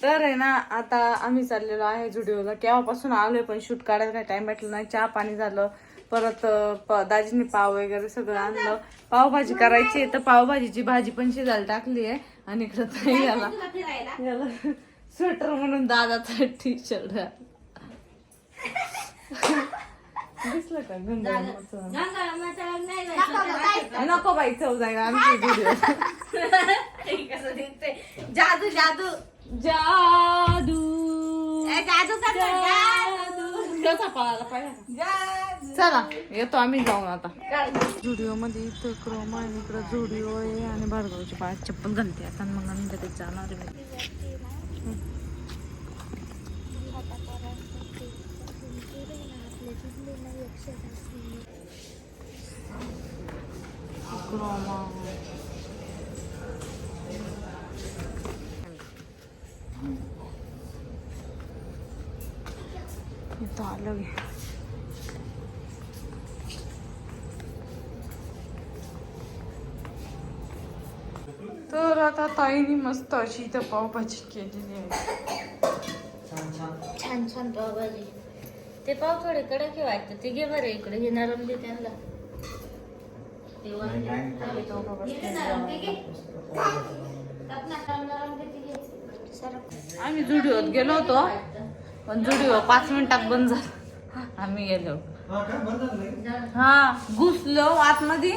तर आहे ना आता आम्ही चाललेलो आहे जुडिओला केव्हापासून आलोय पण शूट काढायला काही टाइम भेटला नाही. चहा पाणी झालं. परत दाजीने पाव वगैरे सगळं आणलं. पावभाजी करायची आहे तर पावभाजीची भाजी पण शिजायला टाकली आहे. आणि इकडं ताई याला याला स्वेटर म्हणून दादाचा टी शर्ट दिसलं का? नको बाई चव जाईल आमची व्हिडिओ जादू जादू. जादू। कसा पळाला चला येतो आम्ही जाऊन आता. झुडिओ मध्ये इथं क्रोम आहे इकडं झुडिओ आहे आणि भार्गवची पायात चप्पल घालते. आता मग आम्ही लगेच जाणार आहे. क्रोमा. इथं आलं गे. तर आता ताईने मस्त अशी इथं पावभाजी केलेली आहे. छान छान. पावभाजी. ते पाव थोडे कडक हे वाटतं ते घे बरं इकडे. हे नरम दे त्यांना. ते ते ते. आम्ही जुडिओत गेलो होतो. पण जुडिओ पाच मिनिटात बंद झाला. आम्ही गेलो. हा घुसलो आतमध्ये.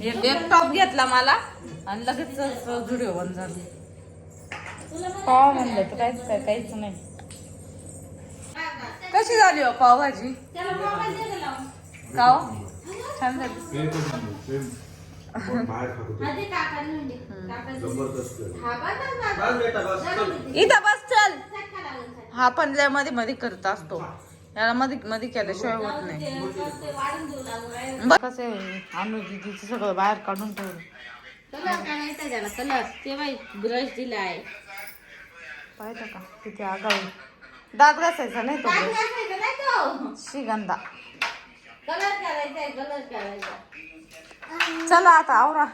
एक टॉप घेतला मला आणि लगेच जुडिओ बंद झाला. पाव म्हणलं तर काहीच काय काहीच नाही. कशी झाली हो पावभाजी? त्याला छान झाली. इथं बस चल. हा पण लयमध्ये मध्ये करत असतो. याला मध्ये मध्ये केल्याशिवाय होत नाही. कसं आहे? आम्ही दिदीचं सगळं बाहेर काढून ठेवलं. कलर करायचा त्याला? कलर. ते बाई ब्रश दिलाय. पाहिलं का? किती आगाऊ. दात घासायचा नाही तो. श्रीगंधा. कलर करायचा कलर करायचा चला आता आवरा.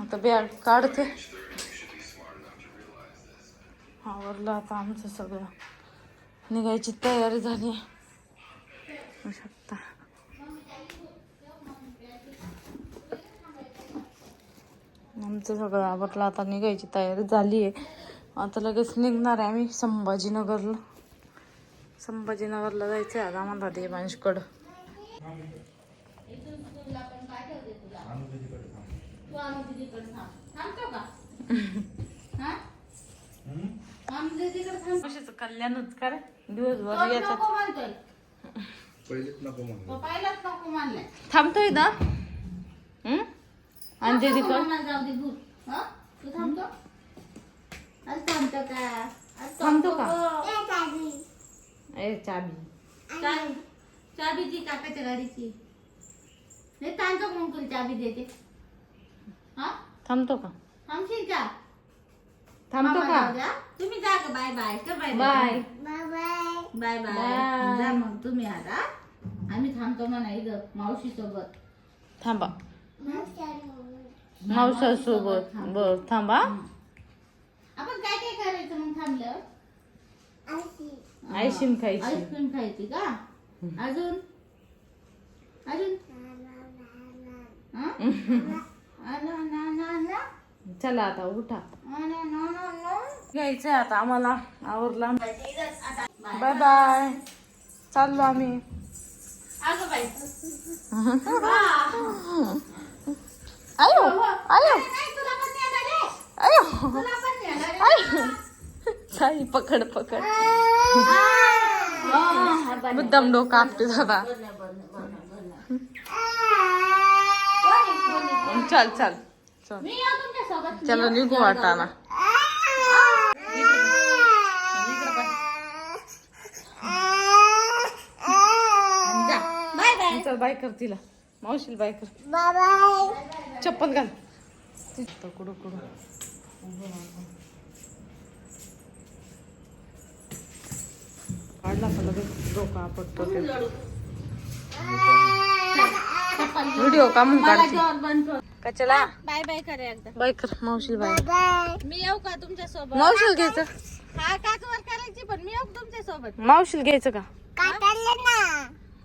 आता बॅग काढते. आवरलं आता आमचं सगळं. निघायची तयारी झाली. शकता आमचं सगळं आवरलं आता निघायची तयारी झाली आहे. आता लगेच निघणार आहे आम्ही संभाजीनगरला. संभाजीनगरला जायचं आहे आज आम्हाला देवांशकडं. हा? आणू दीदीकडे थांब. कशाचं कल्याणच कर दिवसभर तो याच्यात नको म्हणतोय. पहिलेच नको म्हणलं तो पहिलाच नको म्हणलाय. थांबतोय ना हं? आणि नको दीदीकडं म्हणायला जाऊ दे दूर. हा? तू थांबतो? का? ए चाबी चाबी चाबीची काकाच्या गाडीची नाही म्हणून तुला चाबी देते हा थांबतो का थांबशील का थांबतो मामा का? जाऊ द्या. तुम्ही जा का बाय बाय. कर bye bye. Bye. Bye bye. जा मग तुम्ही आता. आम्ही थांबतो म्हणा इथं मावशी सोबत. थांबा. मावसा सोबत बर थांबा. आपण काय काय करायचं मग थांबलं आईस्क्रीम खायची. आईस्क्रीम खायची का? अजून? अजून? हा? आला, ना, ना, ना. चला आता उठा आला, ना, ना, ना. घ्यायचंय आता आम्हाला आवरला बाय बाय चाललो आम्ही आयो आयो. आयो ताई पकड पकड. मुद्दाम डोकं आपटे दादा? चल चल चल चलो निघू वाटाना. Bye bye. चल बाय कर तिला. मावशीला बाय कर. चप्पल घाल. कुडू कुडू काढला का लगेच डोकं आपटतो. व्हिडिओ का म्हणून काढते. कर. कचला बाय बाय करे एकदा. बाय कर मावशी बाय. मी येऊ का तुमच्यासोबत? मावशीला घ्यायचं? हा काचवर करायची पण मी येऊ का तुमच्यासोबत? मावशीला घ्यायचं का?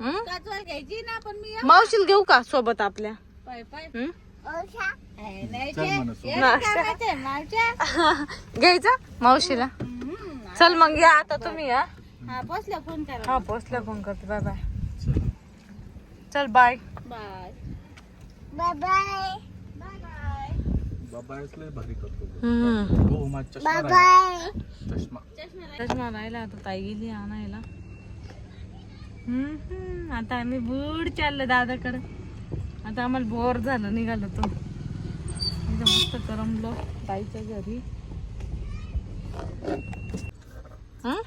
हं? काचवर घ्यायची ना पण मी येऊ मावशीला घेऊ का सोबत आपल्या? पाय हं? ए, नाही चल ते- मावच्या. घ्यायचं मावशीला? हम्म. चल मग या आता तुम्ही या हा पोचल्या फोन करा. हा पोचल्या फोन करते. Bye bye. चल बाय. बाय. Bye bye. बाबाच लय भारी करतो तो. हम्म हो माझा चष्मा राहिला. चष्मा चष्मा लाव. चष्मा राहिला आता ताई गेली आणायला हम्म, हम्म. आता आम्ही बुड चाललो दादाकडे आता आम्हाला बोर झालं निघालो तो एकदम मस्त करमलो ताईच्या घरी हं?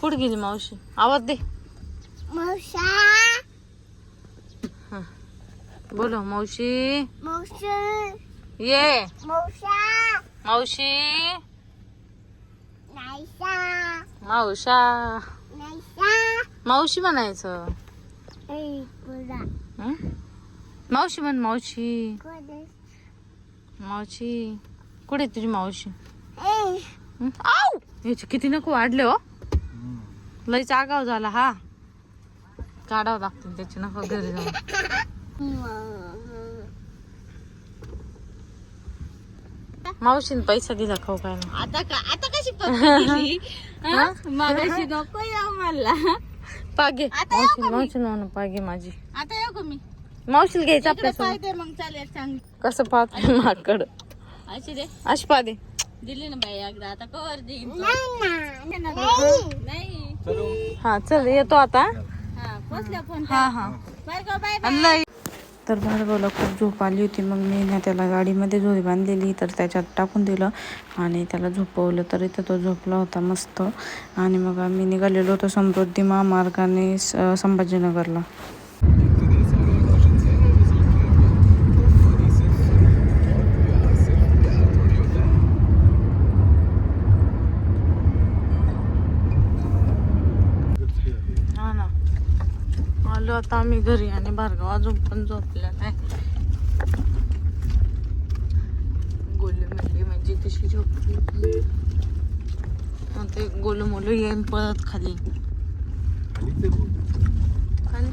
कुठं गेली मावशी आवाज दे हं. बोलो मावशी ये. मावशी मावशा मावशी म्हणायचं. हं? मावशी म्हण मावशी मावशी कुठे तुझी मावशी हं? आऊ! याचे किती नको वाढले हो. हम्म. लईच आगाव झाला हा. काढावं लागतील त्याचे नको घरी जाऊन. मावशीने पैसा दिला खाऊ काय ना आता का? आता कशी पकडली हा? मगाशी नको येऊ मला. पागे. आता येऊ मावशी मावशी म्हणून पागे माझी. आता येऊ का मी? मावशीला घ्यायचं इकडे आपल्या पाय दे मग चालेल सांग. कसं पाहत माकड. अशी दे. अशी पा दे दिली ना बाई एकदा आता कवर देईन तो. नाही चलो हा चल येतो आता. हा पोचल्या फोन हा हा. बाय गो बाय आणि तर भार्गवला खूप झोप आली होती. मग मी ना त्याला गाडीमध्ये झोळी बांधलेली तर त्याच्यात टाकून दिलं आणि त्याला झोपवलं. तर इथं तो झोपला होता मस्त. आणि मग आम्ही निघालेलो होतो समृद्धी महामार्गाने स- संभाजीनगरला हा ना आलो आता आम्ही घरी आणि भार्गव अजून पण झोपल्या नाही. गोलू म्हणली म्हणजे कशी झोपली? ते गोलू मोलू येईन पळत खाली. खाली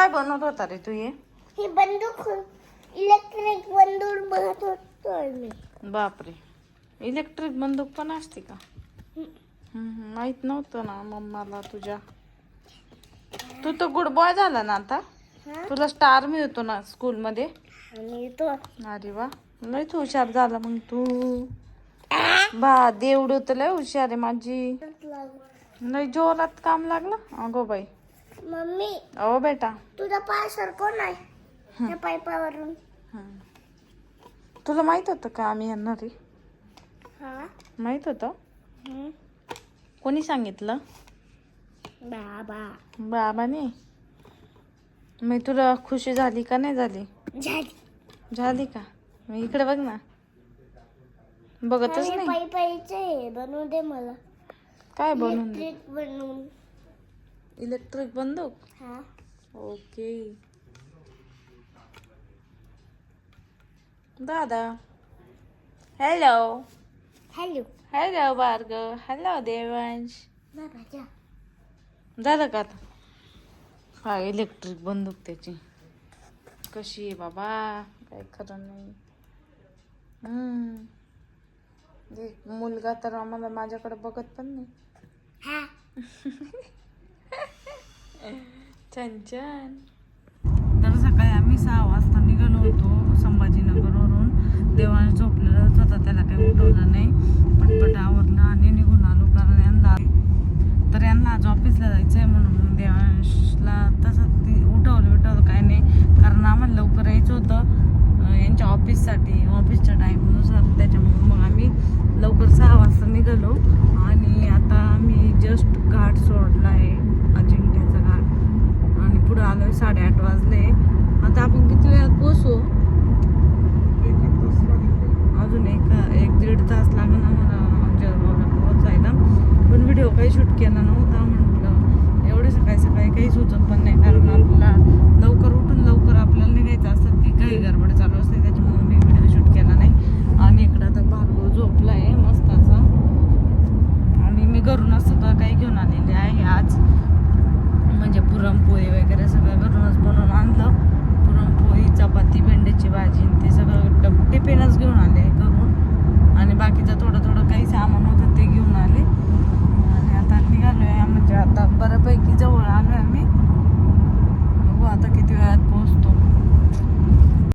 काय बनवत होता रे तू हे? ही बंदूक इलेक्ट्रिक बंदूक बघत होतोय मी बापरे. इलेक्ट्रिक बंदूक पण असते का? हम्म, माहीत नव्हतं ना मम्माला तुझ्या. तू तर गुड बॉय झाला ना आता? हा? तुला स्टार मिळतो ना स्कूल मध्ये आणि तो अरे वा. लय तू हुशार झाला मग तू. बा देवड तर लय हुशार आहे माझी. लय जोरात काम लागलं? अगो बाई. मम्मी अहो बेटा. तुझा पाय सरको नाही. त्या पायपावरून. तुला माहीत होतं का आम्ही येणार? आहे हा. माहीत होतं. कोणी सांगितलं? बाबा. बाबाने? मग तुला खुशी झाली का नाही झाली? झाली. झाली का? मग इकडे बघ ना. बघतच नाही. पायी पायीचे बनवून दे मला. काय बनवून दे? इलेक्ट्रिक बनवून. इलेक्ट्रिक बंदूक हा ओके दादा hello hello hello Bhargav hello Devansh जा झालं का आता हा इलेक्ट्रिक बंदूक त्याची कशी आहे बाबा काय खरं नाही. एक मुलगा तर आम्हाला माझ्याकडे बघत पण नाही हा छान छान तर सकाळी आम्ही सहा वाजता निघालो होतो संभाजीनगरवरून. देवांश झोपलेलाच होता त्याला काही उठवलं नाही. पटपट आवरलं आणि निघून आलो कारण यांना तर यांना आज ऑफिसला जायचं आहे म्हणून मग देवांशला तसं ती उठवलं उठवलं काय नाही. कारण आम्हाला लवकर यायचं होतं यांच्या ऑफिससाठी ऑफिसच्या टाईमनुसार त्याच्यामुळे मग आम्ही लवकर सहा वाजता निघालो. वाजले. आता आपण किती वेळात पोचू अजून एक एक दीड तास लागेल आम्हाला जळगावला पोहोचायला. पण व्हिडिओ काही शूट केला नव्हता म्हटलं. एवढे सकाळी सकाळी काही सुचत पण नाही कारण आपल्याला लवकर उठून लवकर आपल्याला निघायचं असतं. की काही गडबड चालू असते त्याच्यामुळे मी व्हिडिओ शूट केला नाही. आणि इकडं आता भागलो झोपला आहे मस्ताचा. आणि मी घरूनच सगळं काही घेऊन आलेले आहे आज.